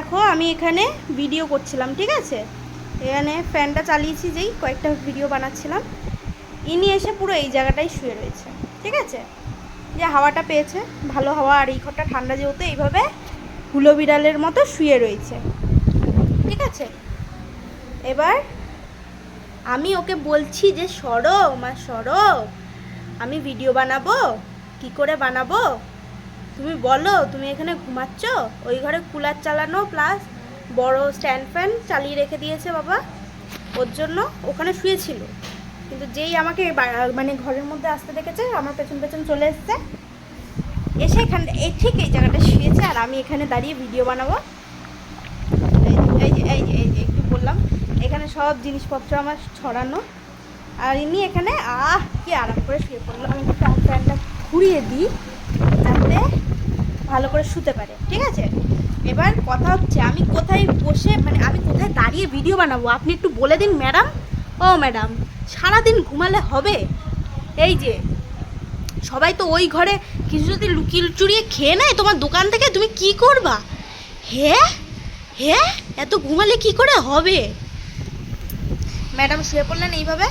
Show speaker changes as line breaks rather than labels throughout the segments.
দেখো, আমি এখানে ভিডিও করছিলাম, ঠিক আছে? এখানে ফ্যানটা চালিয়েছি যেই, কয়েকটা ভিডিও বানাচ্ছিলাম। ইনি এসে পুরো এই জায়গাটাই শুয়ে রয়েছে, ঠিক আছে? যে হাওয়াটা পেয়েছে, ভালো হাওয়া আর এই ঘরটা ঠান্ডা যেহেতু, এইভাবে হুলো বিড়ালের মতো শুয়ে রয়েছে, ঠিক আছে? এবার আমি ওকে বলছি যে, সরো, মা, সরো, আমি ভিডিও বানাবো, কি করে বানাবো? তুমি বলো, তুমি এখানে ঘুমাচ্ছ? ওই ঘরে কুলার চালানো প্লাস বড় স্ট্যান্ড ফ্যান চালিয়ে রেখে দিয়েছে বাবা। ওর জন্য ওখানে শুয়েছিল। কিন্তু যেই আমাকে মানে ঘরের মধ্যে আসতে দেখেছে, আমার পেছন পেছন চলে এসছে। এসে এখানে এই ঠিক এই জায়গাটা শুয়েছে আর আমি এখানে দাঁড়িয়ে ভিডিও বানাবো। এই যে এই যে এই যে একটু বললাম। এখানে সব জিনিসপত্র আমার ছড়ানো। আর ইনি এখানে, আহ, কি আরাম করে শুয়ে পড়ল। আমি ফ্যানটা ঘুরিয়ে দিই। ভালো করে শুতে পারে, ঠিক আছে? এবার কথা হচ্ছে, আমি কোথায় বসে মানে আমি কোথায় দাঁড়িয়ে ভিডিও বানাবো? আপনি একটু বলে দিন ম্যাডাম ও ম্যাডাম সারাদিন ঘুমালে হবে? এই যে, সবাই তো ওই ঘরে কিছু যদি লুকিয়ে চুরিয়ে খেয়ে নেয় তোমার দোকান থেকে, তুমি কি করবা? হে? হে? এত ঘুমালে কি করে হবে? ম্যাডাম শুয়ে পড়লেন এইভাবে?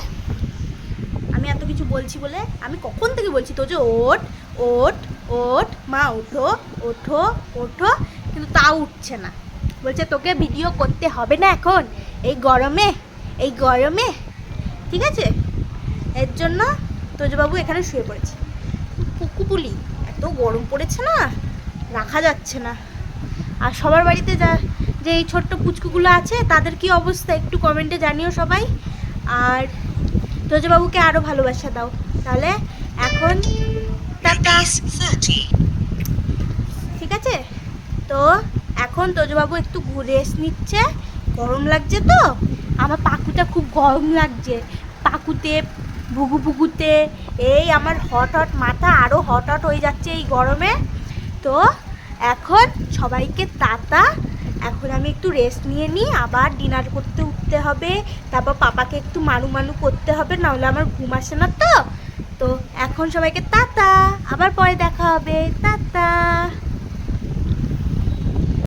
আমি এত কিছু বলছি বলে আমি কখন থেকে বলছি? তো যে ওট ওঠ ওঠ, মা ওঠো ওঠো ওঠো, কিন্তু তাও উঠছে না। বলছে, তোকে ভিডিও করতে হবে না এখন? এই গরমে এই গরমে? ঠিক আছে? এর জন্য তোজবাবু এখানে শুয়ে পড়েছে। কুকুপুলি এত গরম পড়েছে না? রাখা যাচ্ছে না। আর সবার বাড়িতে যা, যে এই ছোট্ট পুচকুগুলো আছে, তাদের কি অবস্থা? একটু কমেন্টে জানিও সবাই। আর তোজবাবুকে আরও ভালোবাসা দাও। তাহলে এখন ঠিক আছে? তো এখন তোজবাবু একটু ঘুরে এস নিচ্ছে। গরম লাগছে তো? আমার পাকুটা খুব গরম লাগছে। পাকুতে, ভুগু ভুগুতে, এই আমার হট হট মাথা আরও হট হট হয়ে যাচ্ছে এই গরমে। তো এখন সবাইকে তাতা এখন আমি একটু রেস্ট নিয়ে নিই, আবার ডিনার করতে উঠতে হবে। তারপর পাপাকে একটু মানু মানু করতে হবে, নাহলে আমার ঘুম আসে না তো? তো এখন সবাইকে তাতা আবার পরে দেখা হবে। তাতা